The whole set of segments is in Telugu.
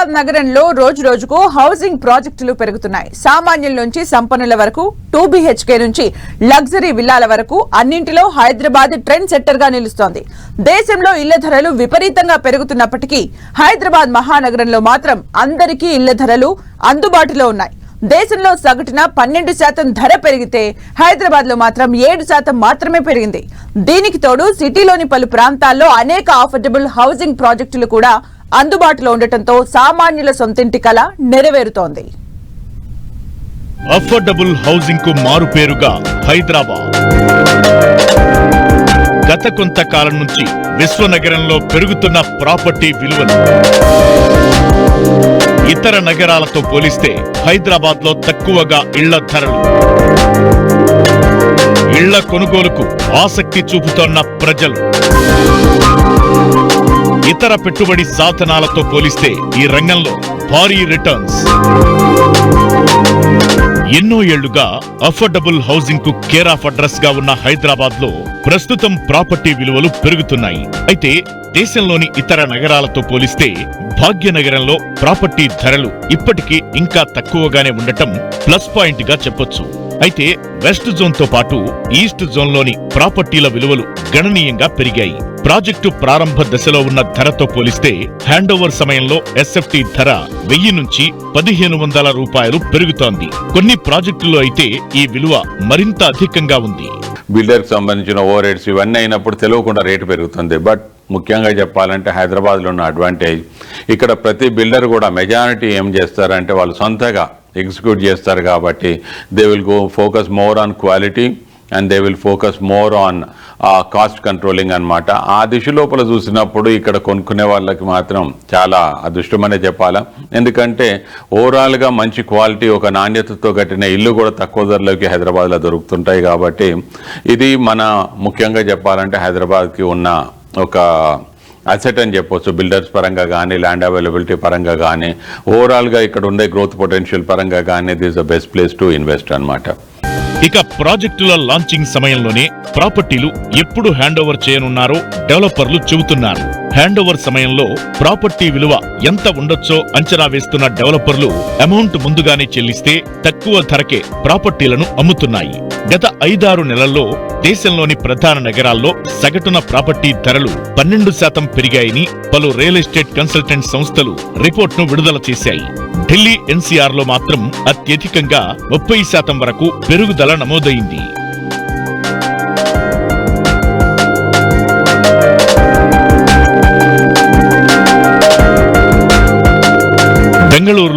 హైదరాబాద్ నగరంలో రోజు రోజుకు హౌసింగ్ ప్రాజెక్టులు పెరుగుతున్నాయి. సామాన్యుల నుంచి సంపన్నుల వరకు టూ బీహెచ్కే నుంచి లగ్జరీ విల్లాల వరకు అన్నింటిలో హైదరాబాద్ ట్రెండ్ సెట్టర్గా నిలుస్తోంది. దేశంలో ఇళ్ళ ధరలు విపరీతంగా పెరుగుతున్నప్పటికీ హైదరాబాద్ మహానగరంలో మాత్రం అందరికీ ఇళ్ళ ధరలు అందుబాటులో ఉన్నాయి. దేశంలో సగటున పన్నెండు శాతం ధర పెరిగితే హైదరాబాద్లో మాత్రం ఏడు శాతం మాత్రమే పెరిగింది. దీనికి తోడు సిటీలోని పలు ప్రాంతాల్లో అనేక అఫోర్డబుల్ హౌసింగ్ ప్రాజెక్టులు కూడా అందుబాటులో ఉండటంతో సామాన్యుల సొంతింటి కల నెరవేరుతోంది. అఫోర్డబుల్ హౌసింగ్కు మారు పేరుగా హైదరాబాద్. గత కొంతకాలం నుంచి విశ్వనగరంలో పెరుగుతున్న ప్రాపర్టీ విలువలు. ఇతర నగరాలతో పోలిస్తే హైదరాబాద్లో తక్కువగా ఇళ్ళ ధరలు. ఇళ్ళ కొనుగోలుకు ఆసక్తి చూపుతోన్న ప్రజలు. ఇతర పెట్టుబడి సాధనాలతో పోలిస్తే ఈ రంగంలో భారీ రిటర్న్స్ ఎన్నో ఏళ్ళుగా అఫోర్డబుల్ హౌసింగ్కు కేర్ ఆఫ్ అడ్రస్గా ఉన్న హైదరాబాద్లో ప్రస్తుతం ప్రాపర్టీ విలువలు పెరుగుతున్నాయి. అయితే దేశంలోని ఇతర నగరాలతో పోలిస్తే భాగ్యనగరంలో ప్రాపర్టీ ధరలు ఇప్పటికీ ఇంకా తక్కువగానే ఉండటం ప్లస్ పాయింట్గా చెప్పొచ్చు. అయితే వెస్ట్ జోన్తో పాటు ఈస్ట్ జోన్లోని ప్రాపర్టీల విలువలు గణనీయంగా పెరిగాయి. ప్రాజెక్టు ప్రారంభ దశలో ఉన్న ధరతో పోలిస్తే హ్యాండ్ ఓవర్ సమయంలో ఎస్ఎఫ్టీ ధర వెయ్యి నుంచి పదిహేను వందల రూపాయలు పెరుగుతోంది. కొన్ని ప్రాజెక్టుల్లో అయితే ఈ విలువ మరింత అధికంగా ఉంది. బిల్డర్కి సంబంధించిన ఓవర్ హెడ్స్ ఇవన్నీ అయినప్పుడు తెలియకుండా రేటు పెరుగుతుంది. బట్ ముఖ్యంగా చెప్పాలంటే హైదరాబాద్లో ఉన్న అడ్వాంటేజ్ ఇక్కడ ప్రతి బిల్డర్ కూడా మెజారిటీ ఏం చేస్తారంటే వాళ్ళు సొంతగా ఎగ్జిక్యూట్ చేస్తారు కాబట్టి they will go focus more on quality and they will focus more on cost controlling అనమాట ఆ దిశ లోపల చూసినప్పుడు ఇక్కడ కొనుక్కునే వాళ్ళకి మాత్రం చాలా అదృష్టమనే చెప్పాలా. ఎందుకంటే ఓవరాల్గా మంచి క్వాలిటీ ఒక నాణ్యతతో కట్టిన ఇల్లు కూడా తక్కువ ధరలోకి హైదరాబాద్లో దొరుకుతుంటాయి కాబట్టి ఇది మన ముఖ్యంగా చెప్పాలంటే హైదరాబాద్కి ఉన్న ఒక అసెట్ అని చెప్పొచ్చు. బిల్డర్స్ పరంగా కానీ ల్యాండ్ అవైలబిలిటీ పరంగా కానీ ఓవరాల్గా ఇక్కడ ఉండే గ్రోత్ పొటెన్షియల్ పరంగా కానీ this the best place to invest అనమాట ఇక ప్రాజెక్టుల లాంచింగ్ సమయంలోనే ప్రాపర్టీలు ఎప్పుడు హ్యాండ్ ఓవర్ చేయనున్నారో డెవలపర్లు చెబుతున్నారు. హ్యాండ్ ఓవర్ సమయంలో ప్రాపర్టీ విలువ ఎంత ఉండొచ్చో అంచనా వేస్తున్న డెవలపర్లు అమౌంట్ ముందుగానే చెల్లిస్తే తక్కువ ధరకే ప్రాపర్టీలను అమ్ముతున్నాయి. గత ఐదారు నెలల్లో దేశంలోని ప్రధాన నగరాల్లో సగటున ప్రాపర్టీ ధరలు పన్నెండు శాతం పెరిగాయని పలు రియల్ ఎస్టేట్ కన్సల్టెంట్ సంస్థలు రిపోర్ట్ను విడుదల చేశాయి. ఢిల్లీ ఎన్సీఆర్లో మాత్రం అత్యధికంగా ముప్పై శాతం వరకు పెరుగుదల నమోదైంది.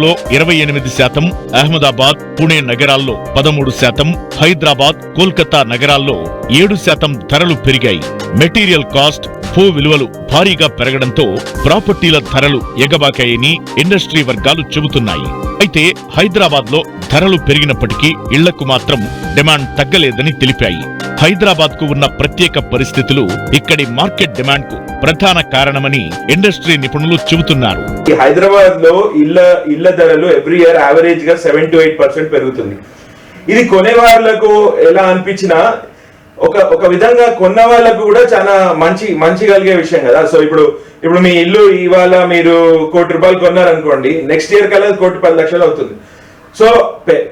నగరంలో ఇరవై ఎనిమిది శాతం అహ్మదాబాద్ పుణే నగరాల్లో పదమూడు శాతం హైదరాబాద్ కోల్కతా నగరాల్లో ఏడు శాతం ధరలు పెరిగాయి. మెటీరియల్ కాస్ట్ భూ విలువలు భారీగా పెరగడంతో ప్రాపర్టీల ధరలు ఎగబాకాయని ఇండస్ట్రీ వర్గాలు చెబుతున్నాయి. అయితే హైదరాబాద్లో ధరలు పెరిగినప్పటికీ ఇళ్ళకు మాత్రం డిమాండ్ తగ్గలేదని తెలిపాయి. హైదరాబాద్కు ఉన్న ప్రత్యేక పరిస్థితులు ఇక్కడి మార్కెట్ డిమాండ్కు ప్రధాన కారణమని ఇండస్ట్రీ నిపుణులు చెబుతున్నారు. ఈ హైదరాబాద్లో ఇళ్ళ ఇళ్ళ ధరలు ఎవ్రీ ఇయర్ యావరేజ్గా సెవెన్ టు ఎయిట్ పర్సెంట్ పెరుగుతుంది. ఇది కొనే వాళ్ళకు ఎలా అనిపించినా ఒక ఒక విధంగా కొన్న వాళ్ళకు కూడా చాలా మంచి మంచి కలిగే విషయం కదా. సో ఇప్పుడు ఇప్పుడు మీ ఇల్లు ఇవాళ మీరు కోటి రూపాయలు కొన్నారనుకోండి నెక్స్ట్ ఇయర్ కల్లా కోటి పది లక్షలు అవుతుంది. సో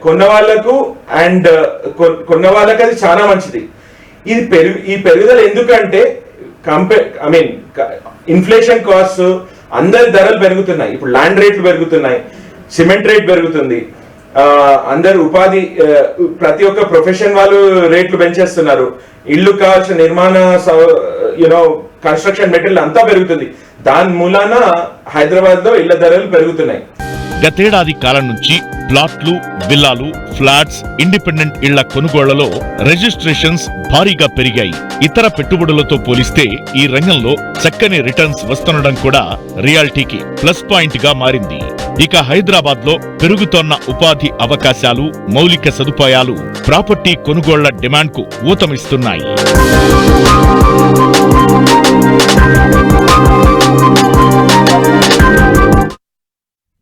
కొన్న వాళ్ళకు అండ్ కొన్న వాళ్ళకి అది చాలా మంచిది. ఇది పెరుగు ఈ పెరుగుదల ఎందుకంటే కంపే ఐ మీన్ ఇన్ఫ్లేషన్ కాస్ట్ అందరి ధరలు పెరుగుతున్నాయి. ఇప్పుడు ల్యాండ్ రేట్లు పెరుగుతున్నాయి. సిమెంట్ రేట్ పెరుగుతుంది. అందరు ఉపాధి ప్రతి ఒక్క ప్రొఫెషన్ వాళ్ళు రేట్లు పెంచేస్తున్నారు. ఇల్లు కావాల్సిన నిర్మాణ యూనో కన్స్ట్రక్షన్ మెటీరియల్ అంతా పెరుగుతుంది. దాని మూలాన హైదరాబాద్లో ఇళ్ళ ధరలు పెరుగుతున్నాయి. గతేడాది కాలం నుంచి ప్లాట్లు విల్లాలు ఫ్లాట్స్ ఇండిపెండెంట్ ఇళ్ళ కొనుగోళ్ళలో రిజిస్ట్రేషన్స్ భారీగా పెరిగాయి. ఇతర పెట్టుబడులతో పోలిస్తే ఈ రంగంలో చక్కని రిటర్న్స్ వస్తుండడం కూడా రియాలిటీకి ప్లస్ పాయింట్గా మారింది. ఇక హైదరాబాద్లో పెరుగుతోన్న ఉపాధి అవకాశాలు మౌలిక సదుపాయాలు ప్రాపర్టీ కొనుగోళ్ళ డిమాండ్కు ఊతమిస్తున్నాయి.